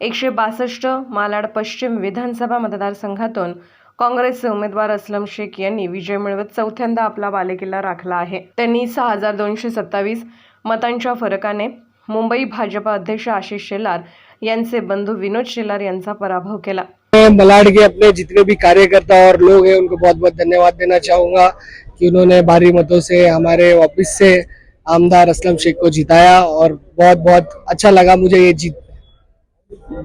एकशे बासष्ट मालाड पश्चिम विधानसभा मतदारसंघातून काँग्रेसचे उमेदवार असलम शेख यांनी विजय मिळवत चौथ्यांदा आपला बालेकिल्ला राखला आहे. त्यांनी सहा हजार दोनशे सत्तावीस मतांच्या फरकाने मुंबई भाजपा अध्यक्ष आशिष शेलार यांचे बंधू विनोद शेलार यांचा पराभव केला. मलाड के अपने जितने भी कार्यकर्ता और लोग हैं उनको बहुत बहुत धन्यवाद देना चाहूंगा कि उन्होंने भारी मतों से हमारे ऑफिस से आमदार असलम शेख को जिताया और बहुत बहुत अच्छा लगा मुझे ये जीत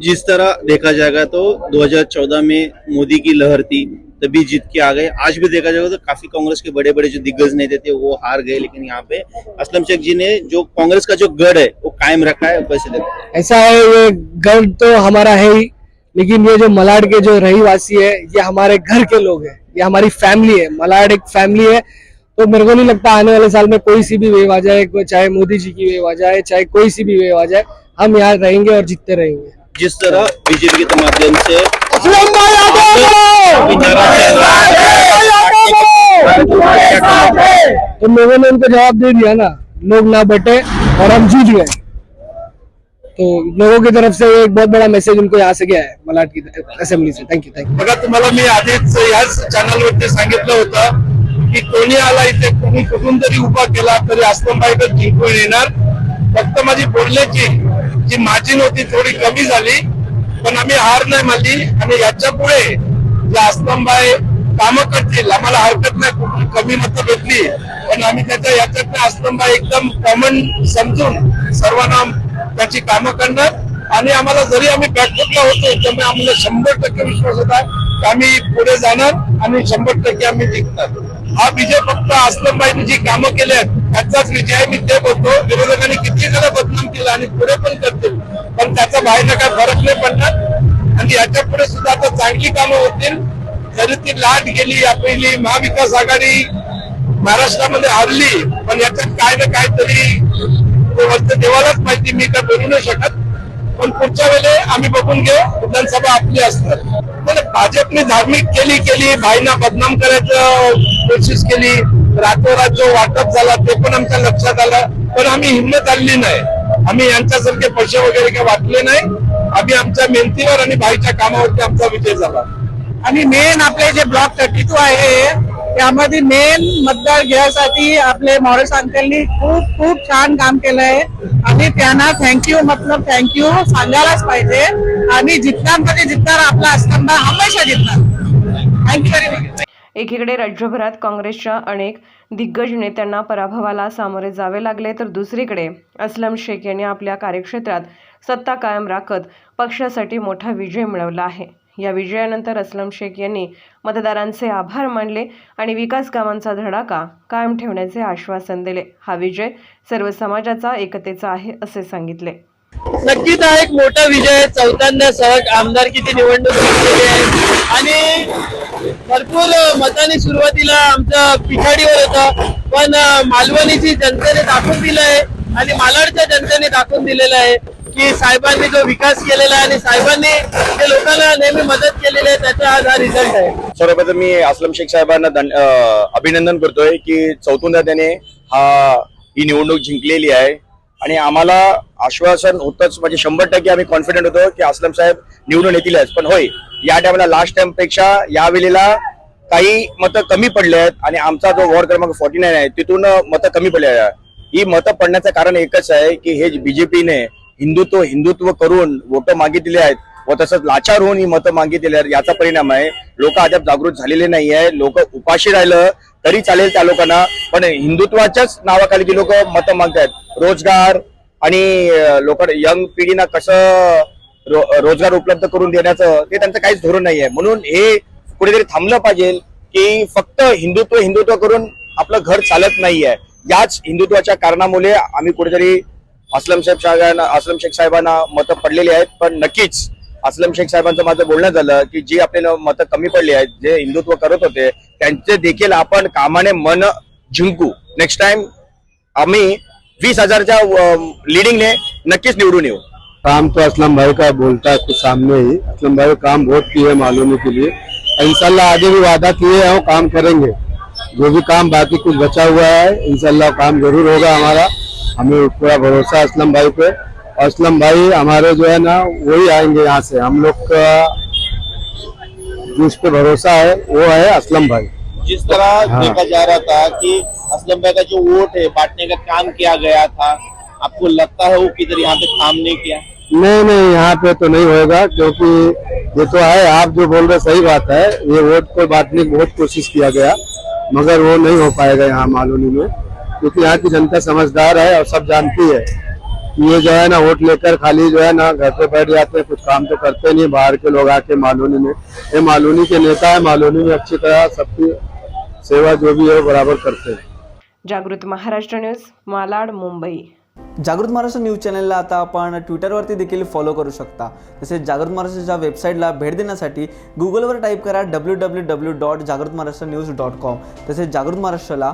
जिस तरह देखा जाएगा तो 2014 में मोदी की लहर थी, तभी जीत के आ गए। आज भी देखा जाएगा तो काफ़ी कांग्रेस के बड़े बड़े जो दिग्गज नेता थे, वो हार गए, लेकिन यहाँ पे असलम शेख जी ने जो कांग्रेस का जो गढ़ है, वो कायम रखा है वैसे देते ऐसा है, ये गढ़ तो हमारा है ही, लेकिन ये जो मलाड के जो रहीवासी है, ये हमारे घर के लोग है, ये हमारी फैमिली है। मलाड एक फैमिली है तो मेरे को नहीं लगता आने वाले साल में कोई सी भी वेव आ जाए, चाहे मोदी जी की वेव आ जाए, चाहे कोई सी भी वेव आ जाए, हम यहाँ रहेंगे और जीतते रहेंगे। जिस तरह बीजेपी के माध्यम से तो लोगों ने उनको जवाब दे दिया ना लोग ना बटे और हम जीत गए। तो लोगों की तरफ़ से एक बहुत बड़ा मैसेज उनको यहाँ से गया है मलाड की असेंबली से। थैंक यू थैंक यू बघा तुम्हाला मी आधीच याच चॅनलवरती सांगितलं होतं की कोणी आला इथे कोणी कुठून जरी उभा केला तरी आस्तंबाईकर जिंकून येणार. फक्त माझी बोलण्याची जी मार्जिन होती थोडी कमी झाली. पण आम्ही हार नाही मानली. आणि याच्यापुढे जे आस्तंबाई कामं करतील आम्हाला हरकत नाही कुठली कमी मतं भेटली. पण आम्ही त्याच्या याच्यातनं आस्तंबाई एकदम कॉमन समजून सर्वांना त्याची कामं करणार. आणि आम्हाला जरी आम्ही बॅकफुटला होतो त्यामुळे आम्हाला शंभर टक्के विश्वास होता की आम्ही पुढे जाणार आणि शंभर टक्के आम्ही जिंकणार. हा विजय फक्त असलमबाईंनी जी कामं केली आहेत त्याचाच विजय आहे. मी ते बोलतो. विरोधकांनी किती जण बदनाम केला आणि पुढे पण करतील. पण त्याचा बाहेर काय फरक नाही पडणार. आणि याच्यापुढे सुद्धा आता चांगली कामं होतील. जरी ती लाट गेली आपली महाविकास आघाडी महाराष्ट्रामध्ये हरली. पण याच्यात काय ना काहीतरी देवालाच माहिती मी काय बोलू नाही शकत. पण पुढच्या वेळे आम्ही बघून घेऊ. विधानसभा आपली असतात भाजपने धार्मिक केली केली. भाईना बदनाम करायचं कोशिश केली. रातोरात जो वाटप झाला ते पण आमच्या लक्षात आलं. पण आम्ही हिंमत आणली नाही. आम्ही यांच्यासारखे पैसे वगैरे काही वाटले नाही. आम्ही आमच्या मेहनतीवर आणि भाईच्या कामावरती आमचा विजय झाला. आणि मेन आपले जे ब्लॉक थर्टी टू आहे त्यामध्ये मेन मतदार घ्यायसाठी आपले मॉरेस अंकलनी खूप खूप छान काम केलंय. आणि त्यांना थँक्यू मतलब थँक्यू सांगायलाच पाहिजे. आणि जितणार मध्ये जितणार आपला असताना हमेशा जितणार. थँक्यू व्हेरी मच एकीकडे राज्यभरात काँग्रेसच्या अनेक दिग्गज नेत्यांना पराभवाला सामोरे जावे लागले तर दुसरीकडे असलम शेख यांनी आपल्या कार्यक्षेत्रात सत्ता कायम राखत पक्षासाठी मोठा विजय मिळवला आहे. या विजयानंतर असलम शेख यांनी मतदारांचे आभार मानले आणि विकास कामांचा धडाका कायम ठेवण्याचे आश्वासन दिले. हा विजय सर्व समाजाचा एकतेचा आहे असे सांगितले. नक्कीच हा एक मोठा विजय चौथ्यांदा सहज आमदारकीची निवडणूक जिंकलेली आहे. आणि भरपूर मताने सुरुवातीला आमचं पिछाडीवर होतं पण मालवणीची जनतेने दाखवून दिलं आहे आणि मालाडच्या जनतेने दाखवून दिलेलं आहे की साहेबांनी जो विकास केलेला आहे आणि साहेबांनी जे लोकांना नेहमी मदत केलेली आहे त्याचा आज हा रिझल्ट आहे. सर्वप्रथम मी असलम शेख साहेबांना अभिनंदन करतोय की चौथ्यांदा त्याने हा ही निवडणूक जिंकलेली आहे. आणि आम्हाला आश्वासन होतच म्हणजे शंभर टक्के आम्ही कॉन्फिडंट होतो की असलम साहेब निवडून येतीलच पण होय या टायमाला लास्ट टाइमपेक्षा या वेळेला काही मतं कमी पडले आहेत आणि आमचा जो वॉर्ड क्रमांक फॉर्टी नाईन आहे तिथून मतं कमी पडले आहे ही मतं पडण्याचं कारण एकच आहे की हे बीजेपीने हिंदुत्व हिंदुत्व करून वोट मागितले आहेत व तसंच लाचार होऊन ही मतं मागितली आहेत याचा परिणाम आहे. लोक अद्याप जागृत झालेले नाही आहे लोक उपाशी राहिलं तरी चालेल त्या लोकांना. पण हिंदुत्वाच्याच नावाखाली जी लोक मतं मागतायत रोजगार आणि लोक यंग पिढीना कसं रो- रोजगार उपलब्ध करून देण्याचं ते त्यांचं काहीच धोरण नाही आहे म्हणून हे कुठेतरी थांबलं पाहिजे की फक्त हिंदुत्व हिंदुत्व करून आपलं घर चालत नाहीये. याच हिंदुत्वाच्या कारणामुळे आम्ही कुठेतरी असलम शेख साहेबांना असलम शेख साहेबांना मतं पडलेली आहेत. पण नक्कीच असलम शेख साहेबांचं माझं बोलणं झालं की जी आपल्याला मतं कमी पडली आहेत जे हिंदुत्व करत होते त्यांचे देखील आपण कामाने मन जिंकू. नेक्स्ट टाइम आम्ही वीस हजारच्या लिडिंगने नक्कीच निवडून येऊ. काम तो असलम भाई का बोलता है कुछ सामने ही. असलम भाई काम बहुत किए मालूम के लिए. इंशाल्लाह आगे भी वादा किए हैं काम करेंगे. जो भी काम बाकी कुछ बचा हुआ है इंशाल्लाह काम जरूर होगा हमारा. हमें पूरा भरोसा असलम भाई पे. असलम भाई हमारे जो है ना वही आएंगे यहाँ से. हम लोग का जिस पे भरोसा है वो है असलम भाई। जिस तरह हाँ। देखा जा रहा था कि असलम भाई का जो वोट है बांटने का काम किया गया था आपको लगता है वो किधर यहाँ पे काम नहीं किया? नहीं नहीं यहाँ पे तो नहीं होगा क्योंकि ये तो है आप जो बोल रहे सही बात है। ये वोट को बांटने की बहुत कोशिश किया गया मगर वो नहीं हो पाएगा यहाँ मालूनी में क्योंकि यहाँ की जनता समझदार है और सब जानती है। ये जो है ना वोट लेकर खाली जो है ना घर पे बैठ जाते हैं कुछ काम तो करते नहीं बाहर के लोग आके मालूनी में ये मालूनी के नेता है मालूनी में अच्छी तरह सबकी सेवा जो भी है बराबर करते हैं। जागृत महाराष्ट्र न्यूज मालाड मुंबई। जागृत महाराष्ट्र न्यूज चॅनलला आता आपण ट्विटरवरती देखील फॉलो करू शकता. तसेच जागृत महाराष्ट्राच्या वेबसाईटला भेट देण्यासाठी गुगलवर टाईप करा डब्ल्यू डब्ल्यू डब्ल्यू डॉट जागृत महाराष्ट्र न्यूज डॉट कॉम तसेच जागृत महाराष्ट्राला